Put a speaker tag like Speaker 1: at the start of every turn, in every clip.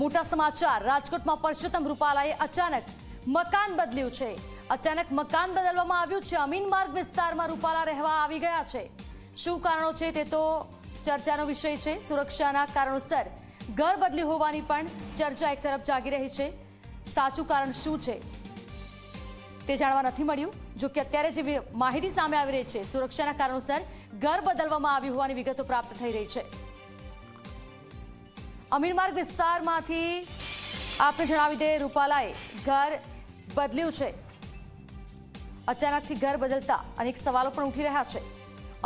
Speaker 1: મોટા સમાચાર. રાજકોટમાં પરસોત્તમ રૂપાલાએ અચાનક મકાન બદલ્યું છે. અચાનક મકાન બદલવામાં આવ્યું છે. અમીન માર્ગ વિસ્તારમાં રૂપાલા રહેવા આવી ગયા છે. શું કારણો છે તે તો ચર્ચાનો વિષય છે. સુરક્ષાના કારણોસર ઘર બદલી હોવાની પણ ચર્ચા એક તરફ જાગી રહી છે. સાચું કારણ શું છે તે જાણવા નથી મળ્યું. જો કે અત્યારે જે માહિતી સામે આવી રહી છે, સુરક્ષાના કારણોસર ઘર બદલવામાં આવ્યું હોવાની વિગતો પ્રાપ્ત થઈ રહી છે. અમીરમાર્ગ વિસ્તારમાંથી આપને જણાવી દે રૂપાલાએ ઘર બદલ્યું છે. અચાનકથી ઘર બદલતા અનેક સવાલો પણ ઉઠી રહ્યા છે.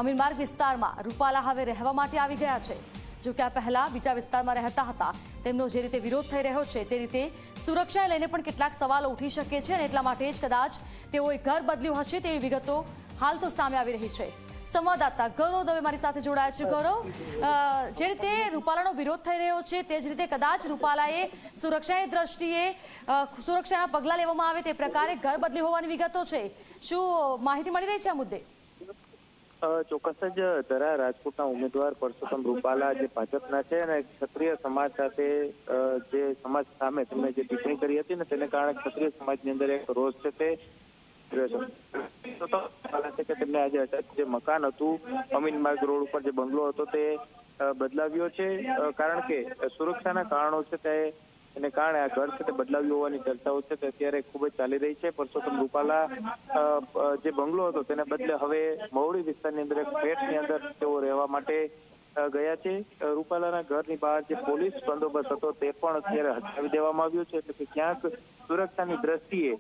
Speaker 1: અમીરમાર્ગ વિસ્તારમાં રૂપાલા હવે રહેવા માટે આવી ગયા છે. જો કે આ પહેલા બીજા વિસ્તારમાં રહેતા હતા. તેમનો જે રીતે વિરોધ થઈ રહ્યો છે તે રીતે સુરક્ષાને લઈને પણ કેટલાક સવાલો ઉઠી શકે છે અને એટલા માટે જ કદાચ તેઓએ ઘર બદલ્યું હશે તેવી વિગતો હાલ તો સામે આવી રહી છે. સંવાદદાતા ગૌરવ દવે મારી સાથે જોડાયા છે, ગૌરવ. જે રીતે રૂપાલાનો વિરોધ થઈ રહ્યો છે, તે જ રીતે કદાચ રૂપાલાએ સુરક્ષાની દ્રષ્ટિએ સુરક્ષાના પગલાં લેવામાં આવે તે પ્રકારે ઘર બદલી હોવાની વિગતો છે. શું માહિતી મળી રહી છે આ મુદ્દે?
Speaker 2: ચોક્કસ જ ધરા રાજકોટના ઉમેદવાર પરસોત્તમ રૂપાલા જે ભાજપના છે અને ક્ષત્રિય સમાજ સાથે જે સમાજ સામે તેમણે જે ટિપ્પણી કરી હતી ને તેને કારણે ક્ષત્રિય સમાજની અંદર એક રોષ છે તે છે. કે તેમને આજે જે મકાન હતું, અમીન માર્ગ રોડ ઉપર જે બંગલો હતો તે બદલાવ્યો છે કારણ કે સુરક્ષાના કારણો છે તે, એને કારણે આ ઘર છે તે બદલાવ્યું હોવાની ચર્ચાઓ છે તે અત્યારે ખૂબ જ ચાલી રહી છે પરસોત્તમ રૂપાલા જે બંગલો હતો તેને બદલે હવે મહુડી વિસ્તારની અંદર એક ફ્લેટની અંદર તેઓ રહેવા માટે ગયા છે. રૂપાલાના ઘરની બહાર જે પોલીસ બંદોબસ્ત હતો તે પણ અત્યારે હટાવી દેવામાં આવ્યો છે. એટલે કે ક્યાંક સુરક્ષાની દ્રષ્ટિએ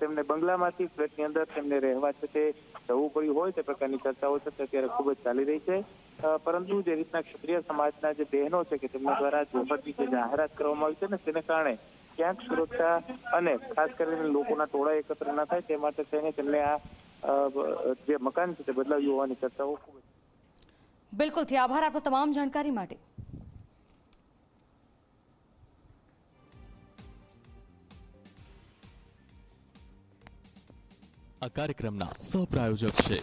Speaker 2: તેમને બંગલામાંથી ફ્લેટની અંદર તેમને રહેવા છે તે જવું પડ્યું હોય તે પ્રકારની ચર્ચાઓ છે અત્યારે ખૂબ જ ચાલી રહી છે. પરંતુ જે રીતના ક્ષત્રિય સમાજના જે બહેનો છે કે તેમના દ્વારા જોહરની જે જાહેરાત કરવામાં આવી છે ને તેને કારણે ક્યાંક સુરક્ષા અને ખાસ કરીને લોકોના ટોળા એકત્ર ન થાય તે માટે થઈને તેમને આ જે મકાન છે તે બદલાવ્યું હોવાની ચર્ચાઓ ખૂબ
Speaker 1: બિલકુલથી આભાર આપનો તમામ જાણકારી માટે.
Speaker 3: આ કાર્યક્રમના સહપ્રાયોજક છે.